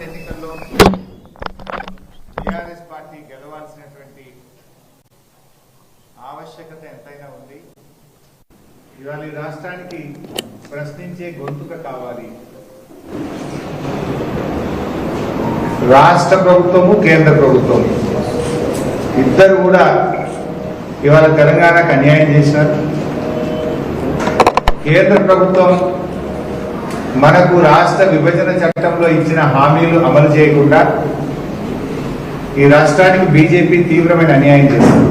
Parliament ఎన్నికల్లో TRS party గెలవాల్సినటువంటి ఆవశ్యకత ఎంతైనా ఉంది. ఇవాళ ఈ రాష్ట్రానికి ప్రశ్నించే గొంతుక కావాలి. రాష్ట్ర ప్రభుత్వము కేంద్ర ప్రభుత్వం. ఇద్దరు కూడా ఇవాళ తెలంగాణకు అన్యాయం చేశారు కేంద్ర ప్రభుత్వం మనకు రాష్ట్ర విభజన చట్టంలో ఇచ్చిన హామీలు అమలు చేయకుండా ఈ రాష్ట్రానికి బీజేపీ తీవ్రమైన అన్యాయం చేసింది.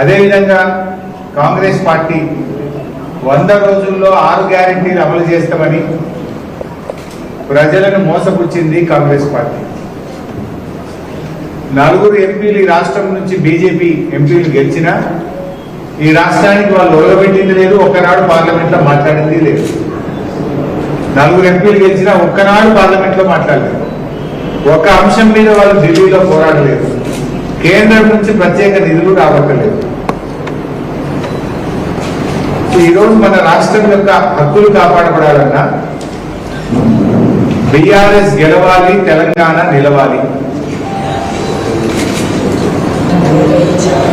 అదేవిధంగా కాంగ్రెస్ పార్టీ వంద రోజుల్లో ఆరు గ్యారంటీలు అమలు చేస్తామని ప్రజలను మోసపుచ్చింది కాంగ్రెస్ పార్టీ. నలుగురు ఎంపీలు ఈ రాష్ట్రం నుంచి బీజేపీ ఎంపీలు గెలిచినా ఈ రాష్ట్రానికి వాళ్ళు ఓలబెట్టింది లేదు ఒకనాడు పార్లమెంట్లో మాట్లాడింది లేదు. నలుగురు ఎంపీలు గెలిచినా ఒక్కనాడు పార్లమెంట్లో మాట్లాడలేదు. ఒక అంశం మీద వాళ్ళు ఢిల్లీలో పోరాడలేదు. కేంద్రం నుంచి ప్రత్యేక నిధులు రావట్లేదు ఈ రోజు మన రాష్ట్రం యొక్క హక్కులు కాపాడబడాలన్నా బీఆర్ఎస్ గెలవాలి తెలంగాణ నిలవాలి.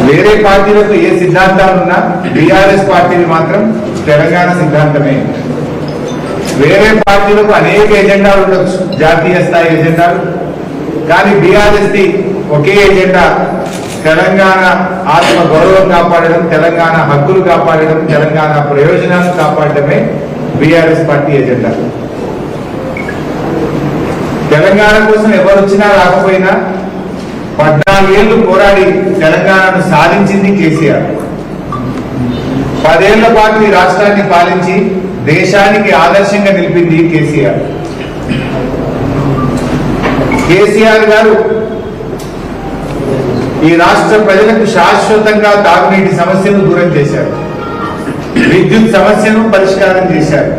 వేరే పార్టీలకు ఏ సిద్ధాంతాలు ఉన్నా బీఆర్ఎస్ పార్టీని మాత్రం తెలంగాణ సిద్ధాంతమే. వేరే పార్టీలకు అనేక ఎజెండాలు ఉండొచ్చు. జాతీయ స్థాయి ఎజెండాలు. కానీ బీఆర్ఎస్ది ఒకే ఎజెండా తెలంగాణ ఆత్మ గౌరవం కాపాడడం తెలంగాణ హక్కులు కాపాడడం తెలంగాణ ప్రయోజనాలు కాపాడటమే బీఆర్ఎస్ పార్టీ ఎజెండా. తెలంగాణ కోసం ఎవరు వచ్చినా రాకపోయినా పద్నాలుగేళ్ళు పోరాడి తెలంగాణను సాధించింది కేసీఆర్. పదేళ్ళ పాటు ఈ రాష్ట్రాన్ని పాలించి దేశానికి ఆదర్శంగా నిలిపింది కేసీఆర్. కేసీఆర్ గారు ఈ రాష్ట్ర ప్రజలకు శాశ్వతంగా తాగునీటి సమస్యను దూరం చేశారు. విద్యుత్ సమస్యను పరిష్కారం చేశారు.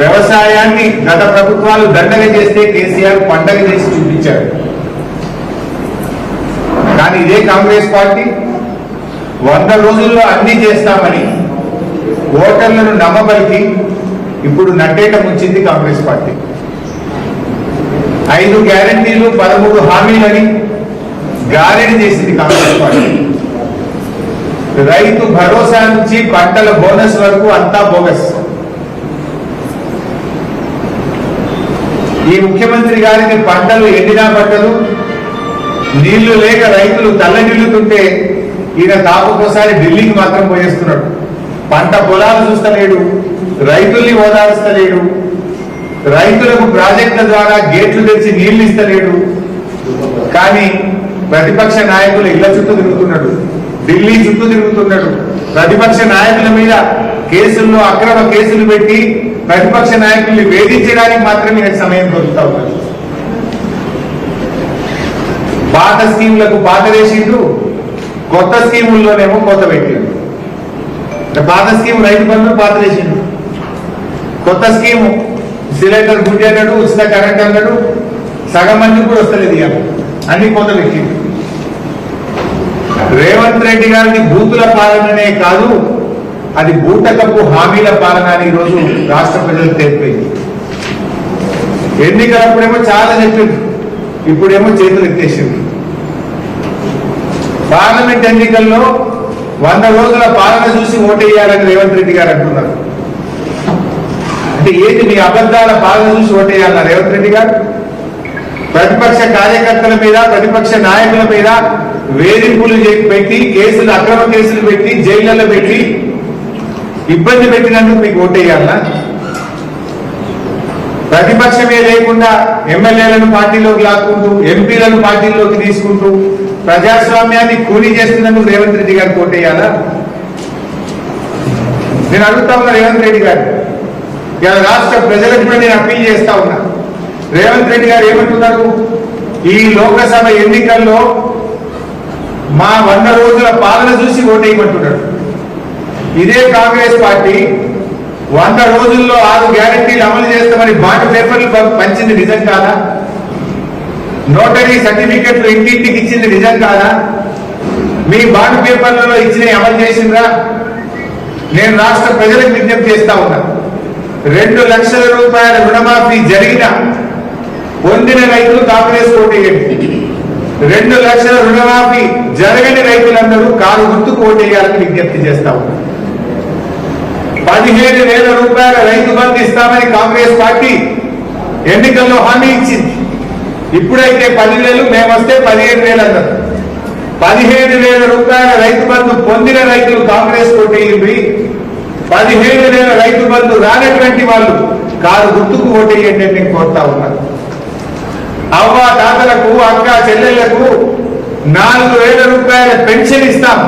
వ్యవసాయాన్ని గత ప్రభుత్వాలు దండగ చేస్తే కేసీఆర్ పండగ చేసి చూపించారు. కానీ ఇదే కాంగ్రెస్ పార్టీ వంద రోజుల్లో అన్ని చేస్తామని ఓటర్లను నమ్మబలికి ఇప్పుడు నట్టేట ముంచింది కాంగ్రెస్ పార్టీ. ఐదు గ్యారంటీలు పదమూడు హామీలని గారెడి చేసింది కాంగ్రెస్ పార్టీ. రైతు భరోసా నుంచి పంటల బోనస్ వరకు అంతా బోగస్. ఈ ముఖ్యమంత్రి గారికి పంటలు ఎండినా పంటలు నీళ్ళు లేక రైతులు తల్లడిల్లుతుంటే ఈయన తాపకోసారి ఢిల్లీకి మాత్రం పోయేస్తున్నాడు. పంట పొలాలు చూస్తలేడు రైతుల్ని ఓదారుస్తలేడు రైతులకు ప్రాజెక్టుల ద్వారా గేట్లు తెచ్చి నీళ్ళు ఇస్తలేడు. కానీ ప్రతిపక్ష నాయకులు ఇళ్ళ చుట్టూ తిరుగుతున్నాడు ఢిల్లీ చుట్టూ తిరుగుతున్నాడు. ప్రతిపక్ష నాయకుల మీద కేసుల్లో అక్రమ కేసులు పెట్టి ప్రతిపక్ష నాయకుల్ని వేధించడానికి మాత్రమే ఈయనకు సమయం దొరుకుతా ఉన్నాడు పాత స్కీములకు పాత వేసిండు కొత్త స్కీముల్లోనేమో కొత్త పెట్టిండు. పాత స్కీమ్ రైతు బంధు పాత వేసిండు కొత్త స్కీము సిలిండర్ గుడ్డి అన్నాడు ఉచిత కరెంట్ అన్నాడు సగం మంది కూడా వస్తలేదు ఇక అన్ని కొత్త పెట్టిండు. రేవంత్ రెడ్డి గారిని బూతుల పాలననే కాదు అది బూటకపు హామీల పాలన అని ఈరోజు రాష్ట్ర ప్రజలు తెలిపోయింది. ఎన్నికలప్పుడేమో చాలా చెప్పింది ఇప్పుడేమో చేతులు ఎత్తేసింది పార్లమెంట్ ఎన్నికల్లో వంద రోజుల పాలన చూసి ఓటేయాలని రేవంత్ రెడ్డి గారు అంటున్నారు. అంటే ఏంటి మీ అబద్ధాల పాలన చూసి ఓటేయాలన్నా రేవంత్ రెడ్డి గారు? ప్రతిపక్ష కార్యకర్తల మీద ప్రతిపక్ష నాయకుల మీద వేధింపులు పెట్టి కేసులు అక్రమ కేసులు పెట్టి జైళ్ళలో పెట్టి ఇబ్బంది పెట్టినందుకు మీకు ఓటేయాలనా? ప్రతిపక్షమే లేకుండా ఎమ్మెల్యేలను పార్టీలోకి లాక్కుంటూ ఎంపీలను పార్టీలోకి తీసుకుంటూ ప్రజాస్వామ్యాన్ని కూలీ చేస్తున్నందుకు రేవంత్ రెడ్డి గారు కోటేయాలా? నేను అడుగుతా ఉన్నా రేవంత్ రెడ్డి గారు. ఇలా రాష్ట్ర ప్రజలకు కూడా నేను అప్పీల్ చేస్తా ఉన్నా. రేవంత్ రెడ్డి గారు ఏమంటున్నారు? ఈ లోకసభ ఎన్నికల్లో మా వంద రోజుల పాలన చూసి ఓటేయమంటున్నాడు. ఇదే కాంగ్రెస్ పార్టీ వంద రోజుల్లో ఆరు గ్యారెంటీలు అమలు చేస్తామని బాండ్ పేపర్లు పంచింది నిజం కాదా? నోటరీ సర్టిఫికెట్లు ఇంటింటికి ఇచ్చింది నిజం కాదా? మీ బాండ్ పేపర్లలో ఇచ్చిన అమలు చేసిండ్రా నేను రాష్ట్ర ప్రజలకు విజ్ఞప్తి చేస్తా ఉన్నా. రెండు లక్షల రూపాయల రుణమాఫీ జరిగిన పొందిన రైతులు కాంగ్రెస్ ఓటేయండి రెండు లక్షల రుణమాఫీ జరగని రైతులందరూ కారు గుర్తు ఓటేయాలని విజ్ఞప్తి చేస్తా ఉన్నా. పదిహేను వేల రూపాయల రైతు బంధు ఇస్తామని కాంగ్రెస్ పార్టీ ఎన్నికల్లో హామీ ఇచ్చింది. ఇప్పుడైతే పదివేలు మేము వస్తే పదిహేను వేలు అన్నారు. పదిహేను వేల రూపాయల రైతు బంధు పొందిన రైతులు కాంగ్రెస్ ఓటేయండి పదిహేడు వేల రైతు బంధు రానటువంటి వాళ్ళు కారు గుర్తుకు ఓటేయండి అని నేను కోరుతా ఉన్నాను అవ్వ తాతలకు అక్క చెల్లెళ్ళకు నాలుగు వేల రూపాయల పెన్షన్ ఇస్తాం.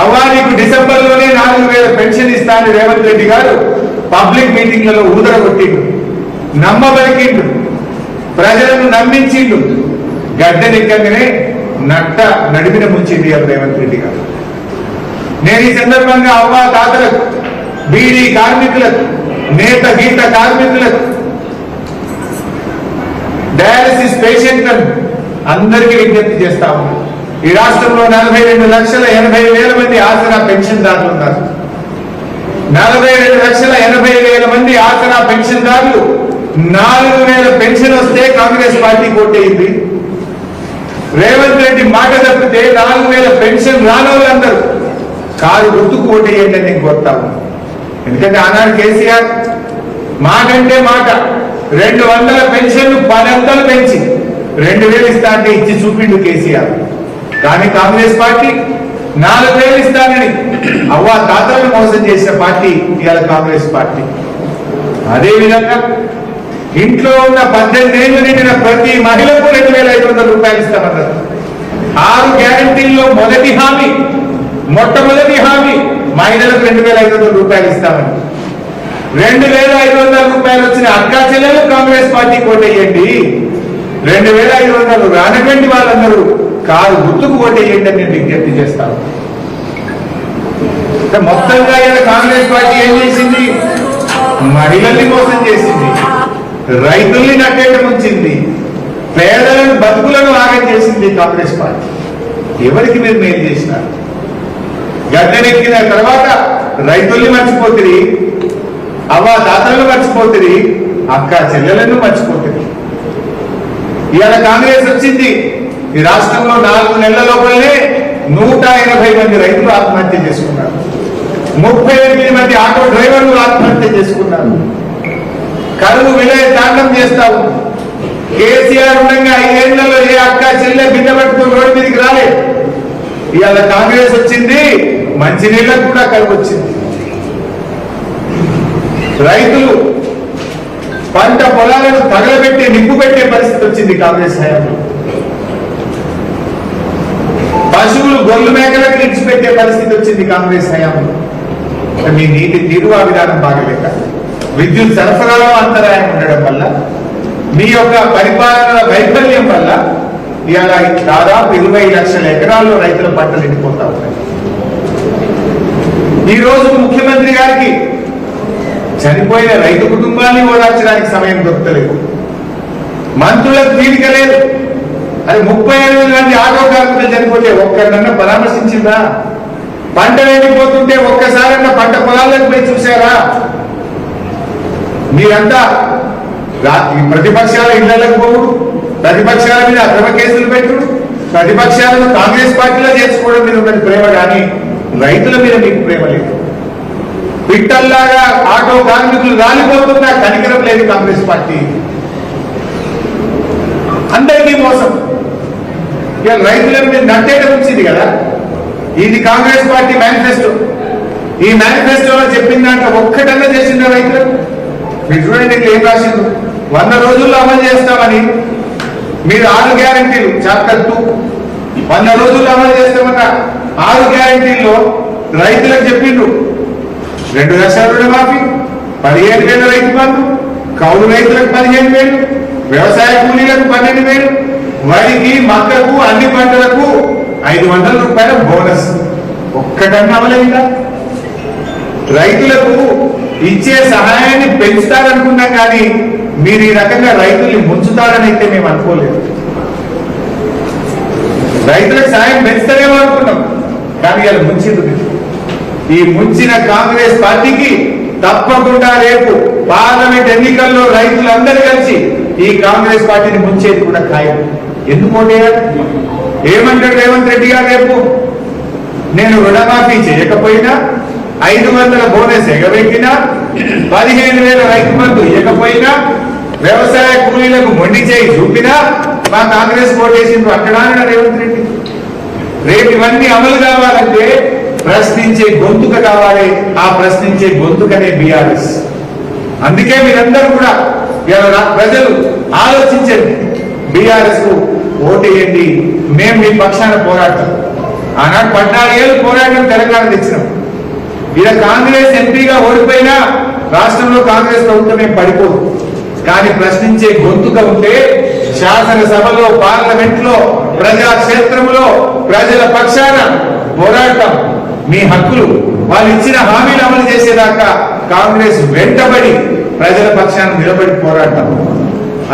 అవ్వా నీకు డిసెంబర్లోనే నాలుగు వేల పెన్షన్ ఇస్తాను రేవంత్ రెడ్డి గారు పబ్లిక్ మీటింగ్లలో ఊదరగొట్టిండు. నమ్మబలికిండు. ప్రజలను నమ్మించిండు. గడ్డనెక్కగానే నట్ట నడిపిన ముంచింది ఆ రేవంత్ రెడ్డి గారు. నేను ఈ సందర్భంగా అవ్వ తాతలకు బీడీ కార్మికులకు నేత గీత కార్మికులకు డయాలసిస్ పేషెంట్లను అందరికీ విజ్ఞప్తి చేస్తా ఉన్నాను ఈ రాష్ట్రంలో నలభై రెండు లక్షల ఎనభై వేల మంది ఆసరా పెన్షన్దారులు ఉన్నారు. నలభై రెండు లక్షల ఎనభై వేల మంది ఆసరా పెన్షన్దారులు నాలుగు వేల పెన్షన్ వస్తే కాంగ్రెస్ పార్టీ కొట్టేయింది రేవంత్ రెడ్డి మాట తప్పితే నాలుగు వేల పెన్షన్ రాని అందరు. కారు గుర్తుకు ఓటేయండి అని నేను కొడతాను ఎందుకంటే ఆనాడు కేసీఆర్ మాటంటే మాట. రెండు వందల పెన్షన్లు పదంతలు పెంచి రెండు వేలు ఇస్తా అంటే ఇచ్చి చూపిండు కేసీఆర్. కానీ కాంగ్రెస్ పార్టీ నాలుగు వేలు ఇస్తానని అవ్వ తాతలను మోసం చేసిన పార్టీ ఇవాళ కాంగ్రెస్ పార్టీ. అదేవిధంగా ఇంట్లో ఉన్న పద్దెనిమిది ఏళ్ళు నిండిన ప్రతి మహిళకు రెండు వేల ఐదు వందల రూపాయలు ఇస్తామన్నారు. ఆరు గ్యారంటీల్లో మొదటి హామీ మొట్టమొదటి హామీ మహిళలకు రెండు వేల ఐదు వందల రూపాయలు ఇస్తామని. రెండు వేల ఐదు వందల రూపాయలు వచ్చిన అక్కా చెల్లెలు కాంగ్రెస్ పార్టీ కోటేయండి రెండు వేల ఐదు వందలు రానటువంటి వాళ్ళందరూ కారు గుర్తుకు ఓటేయండి అని నేను విజ్ఞప్తి చేస్తాను. మొత్తంగా ఇలా కాంగ్రెస్ పార్టీ ఏం చేసింది? మహిళల్ని మోసం చేసింది. రైతుల్ని నట్టేట వచ్చింది. పేదలను బతుకులను ఆగం చేసింది కాంగ్రెస్ పార్టీ. ఎవరికి మీరు మేలు చేసినారు? గడ్డనెక్కిన తర్వాత రైతుల్ని మర్చిపోతుంది అవ్వ దాతలను మర్చిపోతుంది అక్క చెల్లెలను మర్చిపోతుంది ఇవాళ కాంగ్రెస్ వచ్చింది. ఈ రాష్ట్రంలో నాలుగు నెలల లోపలనే నూట ఎనభై మంది రైతులు ఆత్మహత్య చేసుకున్నారు. ముప్పై ఎనిమిది మంది ఆటో డ్రైవర్లు ఆత్మహత్య చేసుకున్నారు. కరువు విలయ తాండం చేస్తా ఉంది కేసీఆర్ ఉండగా ఐదేళ్ళలో ఏ అక్క చెల్లె బిడ్డ పట్టుకుని రోడ్డు మీదకి రాలేదు. ఇవాళ కాంగ్రెస్ వచ్చింది మంచి నీళ్ళకు కూడా కరువు వచ్చింది. రైతులు పంట పొలాలను తగలబెట్టి నిప్పు పెట్టే పరిస్థితి వచ్చింది కాంగ్రెస్ హయాంలో పశువులు గొల్లు మేకలకు ఇడిచిపెట్టే పరిస్థితి వచ్చింది కాంగ్రెస్ హయాంలో మీ నీటి తీరువా విధానం బాగలేక? విద్యుత్ సరఫరాలో అంతరాయం ఉండడం వల్ల మీ యొక్క పరిపాలన వైఫల్యం వల్ల ఇవాళ దాదాపు ఇరవై లక్షల ఎకరాల్లో రైతుల పంటలు ఎండిపోతా ఉన్నాయి. ఈ రోజు ముఖ్యమంత్రి గారికి చనిపోయిన రైతు కుటుంబాన్ని ఓదార్చడానికి సమయం దొరకలేదు. మంత్రులకు తీరిక లేదు. అది ముప్పై ఎనిమిది మంది ఆటో కార్మికులు చనిపోతే ఒక్కరినన్నా పరామర్శించిందా? పంట ఎండిపోతుంటే ఒక్కసారన్నా పంట పొలాలకు పోయి చూసారా మీరంతా ఈ ప్రతిపక్షాల ఇళ్ళకు పోవుడు ప్రతిపక్షాల మీద అక్రమ కేసులు పెట్టుడు ప్రతిపక్షాలను కాంగ్రెస్ పార్టీలో చేర్చుకోవడం మీద ఉన్నది ప్రేమ కానీ రైతుల మీద మీకు ప్రేమ లేదు. పిట్టల్లాగా ఆటో కార్మికులు రాలిపోతున్నా కనికరం లేదు కాంగ్రెస్ పార్టీ. అందరికీ మోసం. ఇక రైతుల మీద నట్టేట వచ్చింది కదా. ఇది కాంగ్రెస్ పార్టీ మేనిఫెస్టో ఈ మేనిఫెస్టోలో చెప్పిన దాంట్లో ఒక్కటన్నా చేసిందా రైతులకు మీరు చూడండి ఏం రాసిండు వంద రోజుల్లో అమలు చేస్తామని. మీరు ఆరు గ్యారంటీలు చాప్టర్ టూ. వంద రోజుల్లో అమలు చేస్తామన్న ఆరు గ్యారంటీల్లో రైతులకు చెప్పిండ్రు. రెండు లక్షల రుణమాఫీ పదిహేను వేల రైతు బంధు కౌలు రైతులకు పదిహేను వేలు వ్యవసాయ కూలీలకు పన్నెండు వేలు వరికి మక్కకు అన్ని పంటలకు ఐదు వందల రూపాయల బోనస్. ఒక్కటన్నా అమలైందా? రైతులకు ఇచ్చే సహాయాన్ని పెంచుతారనుకున్నాం కానీ మీరు ఈ రకంగా రైతుల్ని ముంచుతారని అయితే మేము అనుకోలేదు. రైతులకు సహాయం పెంచుతారేమో అనుకున్నాం కానీ ఇలా ముంచింది ఈ ముంచిన కాంగ్రెస్ పార్టీకి తప్పకుండా రేపు పార్లమెంట్ ఎన్నికల్లో రైతులందరూ కలిసి ఈ కాంగ్రెస్ పార్టీని ముంచేది కూడా ఖాయం. ఎందుకు ఏమంటాడు రేవంత్ రెడ్డి గారు రేపు నేను రుణమాఫీ చేయకపోయినా ఐదు వందల బోనస్ ఎగబెట్టినా పదిహేను వేల రైతు బంధు ఇవ్వకపోయినా వ్యవసాయ కూలీలకు మొండి చేయి చూపినా మా కాంగ్రెస్ ఓటేసిండ్రు అక్కడ రేవంత్ రెడ్డి. రేపు ఇవన్నీ అమలు కావాలంటే ప్రశ్నించే గొంతుక కావాలి. ఆ ప్రశ్నించే గొంతుకనే బీఆర్ఎస్. అందుకే మీరందరూ కూడా ఇవాళ ప్రజలు ఆలోచించండి. బీఆర్ఎస్కు ఓటేయండి మేము మీ పక్షాన పోరాడతాం. ఆనాడు పద్నాలుగేళ్ళు పోరాటం తెలంగాణ తెచ్చినాం. ఇలా కాంగ్రెస్ ఎంపీగా ఓడిపోయినా రాష్ట్రంలో కాంగ్రెస్ ప్రభుత్వమే పడిపోదు. కానీ ప్రశ్నించే గొంతుక ఉంటే శాసనసభలో పార్లమెంట్లో ప్రజాక్షేత్రంలో ప్రజల పక్షాన పోరాటం మీ హక్కులు. వాళ్ళు ఇచ్చిన హామీలు అమలు చేసేదాకా కాంగ్రెస్ వెంటబడి ప్రజల పక్షాన నిలబడి పోరాటం.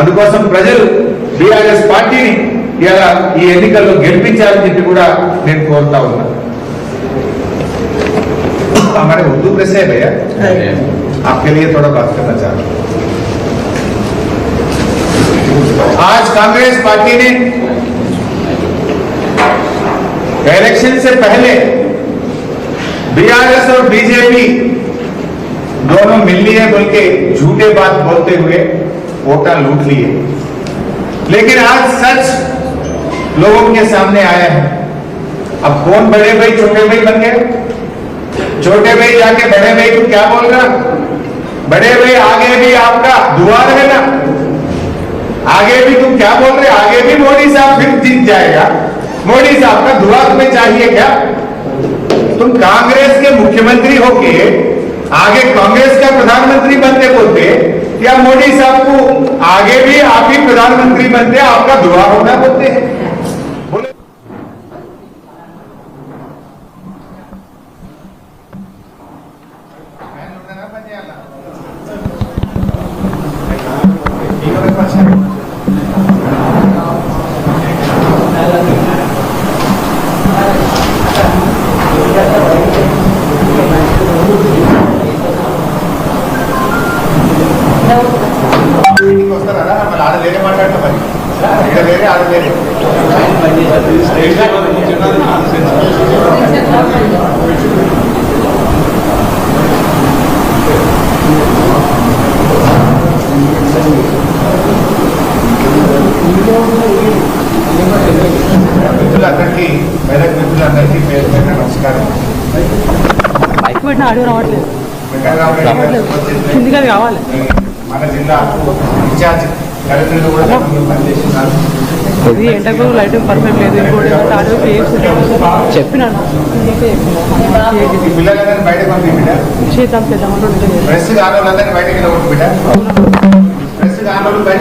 అందుకోసం ప్రజలు బీఆర్ఎస్ పార్టీని ఇలా ఈ ఎన్నికల్లో గెలిపించాలని చెప్పి కూడా నేను కోరుతా ఉన్నాను हमारे उर्दू कैसे है भैया। आपके लिए थोड़ा बात करना चाह रहा हूँ। आज कांग्रेस पार्टी ने इलेक्शन से पहले बीआरएस और बीजेपी दोनों मिल लिए बोल के झूठे बात बोलते हुए वोटा लूट लिए। लेकिन आज सच लोगों के सामने आया है। अब कौन बड़े भाई छोटे भाई बन गए? छोटे भाई जाके, बड़े भाई को क्या बोल रहा बड़े भाई, आगे भी आपका दुआर है ना? आगे भी तुम क्या बोल रहे आगे भी मोदी साहब फिर जीत जाएगा। मोदी साहब का दुआ तुम्हें चाहिए क्या? तुम कांग्रेस के मुख्यमंत्री होके, आगे कांग्रेस का प्रधानमंत्री बनते बोलते या मोदी साहब को आगे भी आप ही प्रधानमंत्री बनते, आपका दुआ होना बोलते हैं? మిత్రులందరికీ మెదక్ మిత్రులందరికీ పేరు పేరున నమస్కారం. మన జిల్లా ఇన్ఛార్జ్ కలెక్టర్లు కూడా పనిచేస్తున్నారు. ఇది ఎంటకు లైట్ పర్ఫెక్ట్ లేదు. ఇంకోటి ఆడియో చెప్పినాను. పిల్లలందరినీ బయటకు చేద్దాం చేద్దాం. అంటే ప్రెస్ కాని వాళ్ళందరినీ బయటకు వెళ్ళకూడదు బిడ్డ. ప్రెస్ కాని వాళ్ళు బయట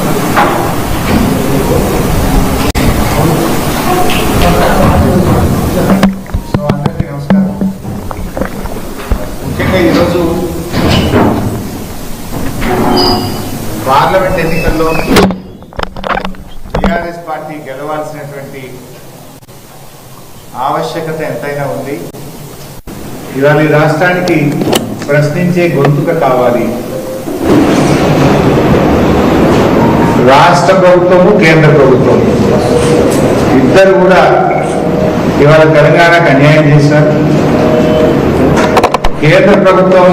ఇవాళ ఈ రాష్ట్రానికి ప్రశ్నించే గొంతుక కావాలి. రాష్ట్ర ప్రభుత్వము కేంద్ర ప్రభుత్వం. ఇద్దరు కూడా ఇవాళ తెలంగాణకు అన్యాయం చేశారు. కేంద్ర ప్రభుత్వం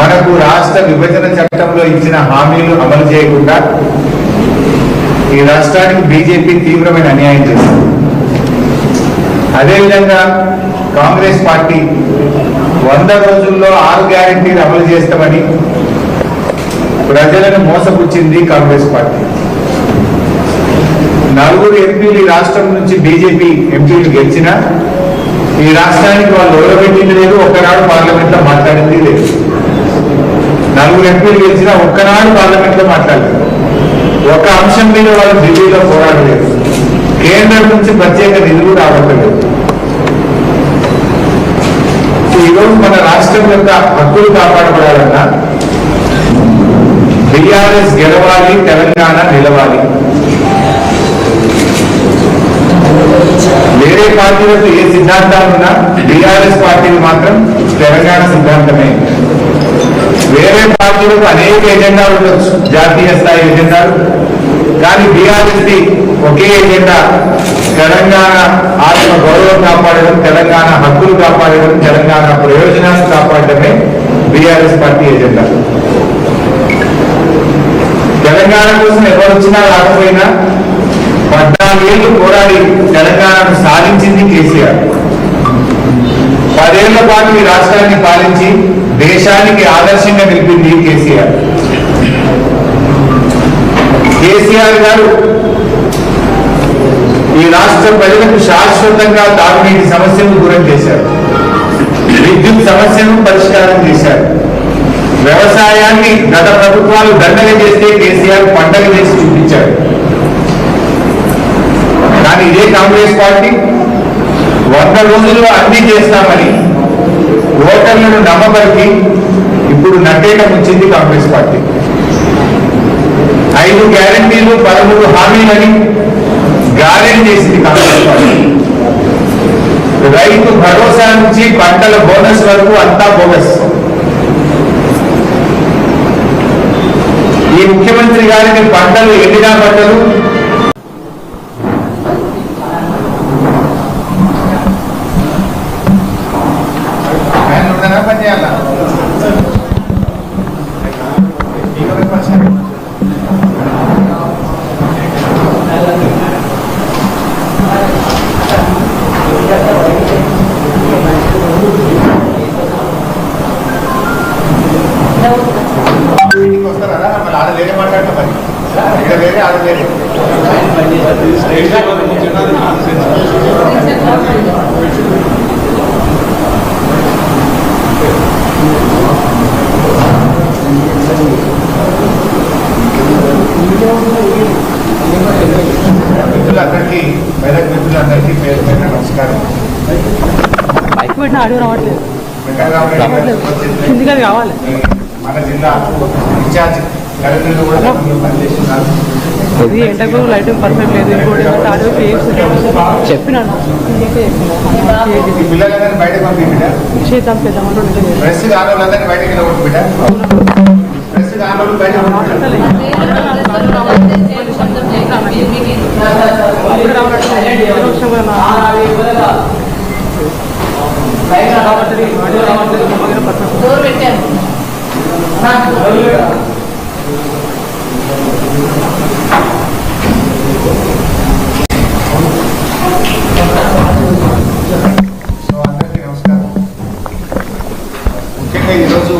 మనకు రాష్ట్ర విభజన చట్టంలో ఇచ్చిన హామీలు అమలు చేయకుండా ఈ రాష్ట్రానికి బీజేపీ తీవ్రమైన అన్యాయం చేసింది. అదేవిధంగా కాంగ్రెస్ పార్టీ వంద రోజుల్లో ఆరు గ్యారంటీలు అమలు చేస్తామని ప్రజలను మోసపుచ్చింది కాంగ్రెస్ పార్టీ. నలుగురు ఎంపీలు ఈ రాష్ట్రం నుంచి బీజేపీ ఎంపీలు గెలిచినా ఈ రాష్ట్రానికి వాళ్ళు ఓడబెట్టింది లేదు ఒక్కనాడు పార్లమెంట్లో మాట్లాడింది లేదు. నలుగురు ఎంపీలు గెలిచినా ఒక్కనాడు పార్లమెంట్లో మాట్లాడలేదు. ఒక అంశం మీద వాళ్ళు ఢిల్లీలో పోరాడలేదు. కేంద్రం నుంచి ప్రత్యేక నిధులు రావట్లేదు. ఈరోజు మన రాష్ట్రం యొక్క హక్కులు కాపాడబడాలన్నా బీఆర్ఎస్ గెలవాలి తెలంగాణ నిలవాలి. వేరే పార్టీలకు ఏ సిద్ధాంతాలు ఉన్నా బీఆర్ఎస్ పార్టీలు మాత్రం తెలంగాణ సిద్ధాంతమే. వేరే పార్టీలకు అనేక ఎజెండాలు ఉండొచ్చు జాతీయ స్థాయి ఎజెండాలు. కానీ బీఆర్ఎస్ ఒకే ఎజెండా తెలంగాణ ఆత్మ గౌరవం కాపాడడం తెలంగాణ హక్కులు కాపాడడం తెలంగాణ ప్రయోజనాలు కాపాడటమే బీఆర్ఎస్ పార్టీ ఎజెండా. తెలంగాణ కోసం ఎవరు వచ్చినా రాకపోయినా పద్నాలుగేళ్ళు పోరాడి తెలంగాణను సాధించింది కేసీఆర్. పదేళ్ళ పాటు ఈ రాష్ట్రాన్ని పాలించి దేశానికి ఆదర్శంగా నిలిపింది కేసీఆర్. కేసీఆర్ గారు ఈ రాష్ట్ర ప్రజలకు శాశ్వతంగా తాగునీటి సమస్యను దూరం చేశారు. విద్యుత్ సమస్యను పరిష్కారం చేశారు. వ్యవసాయాన్ని గత ప్రభుత్వాలు దండగ చేస్తే కేసీఆర్ పండగ చేసి చూపించారు. కానీ ఇదే కాంగ్రెస్ పార్టీ వంద రోజుల్లో అన్ని చేస్తామని ఓటర్లను నమ్మబలికి ఇప్పుడు నట్టేట వచ్చింది కాంగ్రెస్ పార్టీ. ఐదు గ్యారంటీలు పదమూడు హామీలని గారెంటీ చేసింది కాంగ్రెస్ పార్టీ రైతు భరోసా నుంచి పంటల బోనస్ వరకు అంతా బోనస్. ఈ ముఖ్యమంత్రి గారికి పంటలు ఎండినా పంటలు? ఇది ఎంటకు లైటింగ్ పర్ఫెక్ట్ లేదు ఇంకోటి ఏంటంటే ఆడియో ఫేక్స్ చెప్పినాను. చేద్దాం చేద్దాం అంటే ప్రెస్ కాని వాళ్ళందరినీ బయటకు వెళ్ళకూడదు బిడ్డ ప్రెస్ కాని వాళ్ళు బయట డోర్ పెట్టాను సో అందరికీ నమస్కారం ముఖ్యంగా ఈరోజు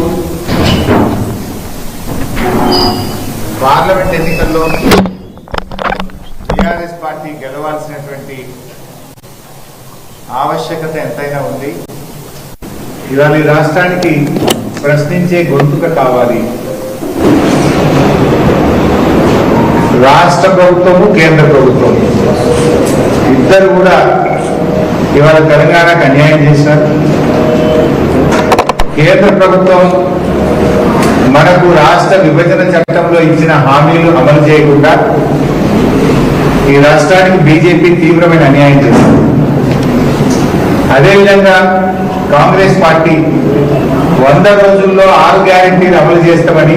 పార్లమెంట్ ఎన్నికల్లో టిఆర్ఎస్ పార్టీ గెలవాల్సినటువంటి ఆవశ్యకత ఎంతైనా ఉంది. ఇవాళ ఈ రాష్ట్రానికి ప్రశ్నించే గొంతుక కావాలి. రాష్ట్ర ప్రభుత్వము కేంద్ర ప్రభుత్వం ఇద్దరు కూడా ఇవాళ తెలంగాణకు అన్యాయం చేశారు. కేంద్ర ప్రభుత్వం మనకు రాష్ట్ర విభజన చట్టంలో ఇచ్చిన హామీలు అమలు చేయకుండా ఈ రాష్ట్రానికి బీజేపీ తీవ్రమైన అన్యాయం చేసింది. అదేవిధంగా కాంగ్రెస్ పార్టీ వంద రోజుల్లో ఆరు గ్యారంటీలు అమలు చేస్తామని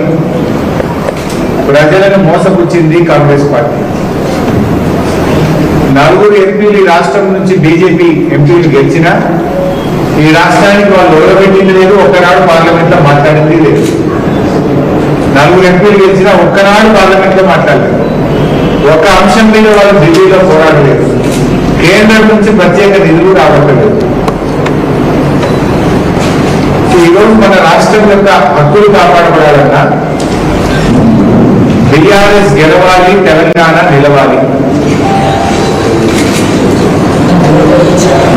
ప్రజలను మోసపుచ్చింది కాంగ్రెస్ పార్టీ. నలుగురు ఎంపీలు ఈ రాష్ట్రం నుంచి బీజేపీ ఎంపీలు గెలిచినా ఈ రాష్ట్రానికి వాళ్ళు ఓడబెట్టింది లేదు ఒక్కనాడు పార్లమెంట్లో మాట్లాడింది లేదు. నలుగురు ఎంపీలు గెలిచినా ఒక్కనాడు పార్లమెంట్లో మాట్లాడలేదు. ఒక అంశం మీద వాళ్ళు ఢిల్లీలో పోరాడలేదు. కేంద్రం నుంచి ప్రత్యేక నిధులు రావట్లేదు ఈరోజు మన రాష్ట్రం యొక్క హక్కులు కాపాడబడాలన్నా బీఆర్ఎస్ గెలవాలి తెలంగాణ నిలవాలి.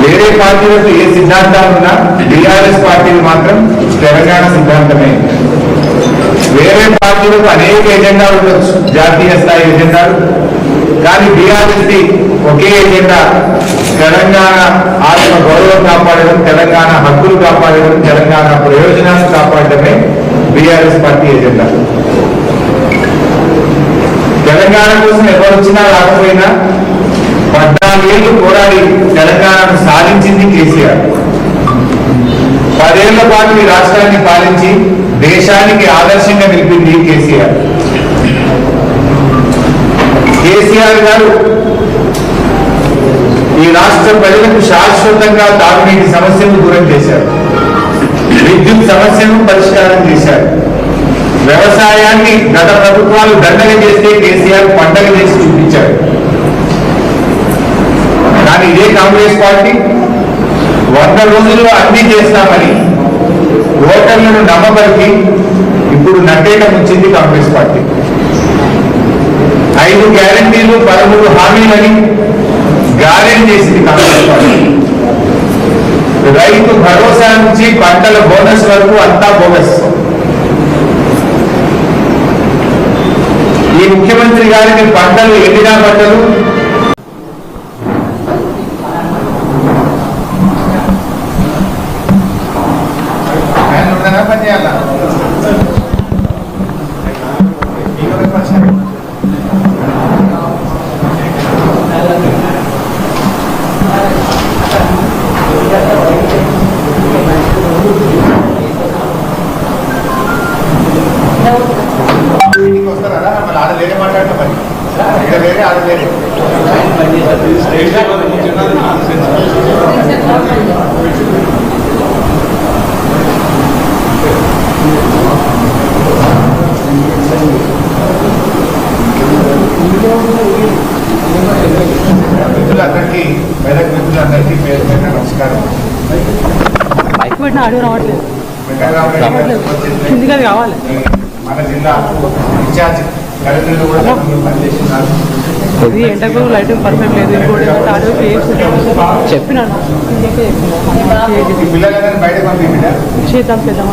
వేరే పార్టీలకు ఏ సిద్ధాంతాలు ఉన్నా బీఆర్ఎస్ పార్టీలు మాత్రం తెలంగాణ సిద్ధాంతమే. వేరే పార్టీలకు అనేక ఎజెండాలు ఉండొచ్చు జాతీయ స్థాయి ఎజెండాలు. కానీ బీఆర్ఎస్ ఒకే ఎజెండా తెలంగాణ ఆత్మ గౌరవం కాపాడడం తెలంగాణ హక్కులు కాపాడడం తెలంగాణ ప్రయోజనాలు కాపాడటమే బీఆర్ఎస్ పార్టీ ఎజెండా. తెలంగాణ కోసం ఎవరు వచ్చినా రాకపోయినా నాలుగేళ్ళు పోరాడి తెలంగాణను సాధించింది కేసీఆర్. పదేళ్ళ పాటు ఈ రాష్ట్రాన్ని పాలించి దేశానికి ఆదర్శంగా నిలిపింది కేసీఆర్. కేసీఆర్ గారు ఈ రాష్ట్ర ప్రజలకు శాశ్వతంగా తాగునీటి సమస్యను దూరం చేశారు. విద్యుత్ సమస్యను పరిష్కారం చేశారు. వ్యవసాయాన్ని గత ప్రభుత్వాలు దండగ చేస్తే కేసీఆర్ పండగ చేసి చూపించారు. ఇదే కాంగ్రెస్ పార్టీ. వంద రోజుల్లో అన్ని చేస్తామని ఓటర్లను నమ్మబలికి ఇప్పుడు నట్టేట ముంచింది కాంగ్రెస్ పార్టీ. ఐదు గ్యారంటీలు పదమూడు హామీలని గారెంటీ చేసింది కాంగ్రెస్ పార్టీ. రైతు భరోసా నుంచి పంటల బోనస్ వరకు అంతా బోనస్. ఈ ముఖ్యమంత్రి గారికి పంటలు ఎండినా పంటలు ఎంటకు లైటింగ్ పర్ఫెక్ట్ లేదు. ఇంకోటి చెప్పినాను. చేద్దాం చేద్దాం.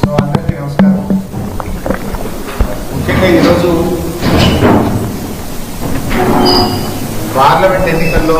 సో అందరికీ నమస్కారం. ముఖ్యంగా ఈరోజు పార్లమెంట్ ఎన్నికల్లో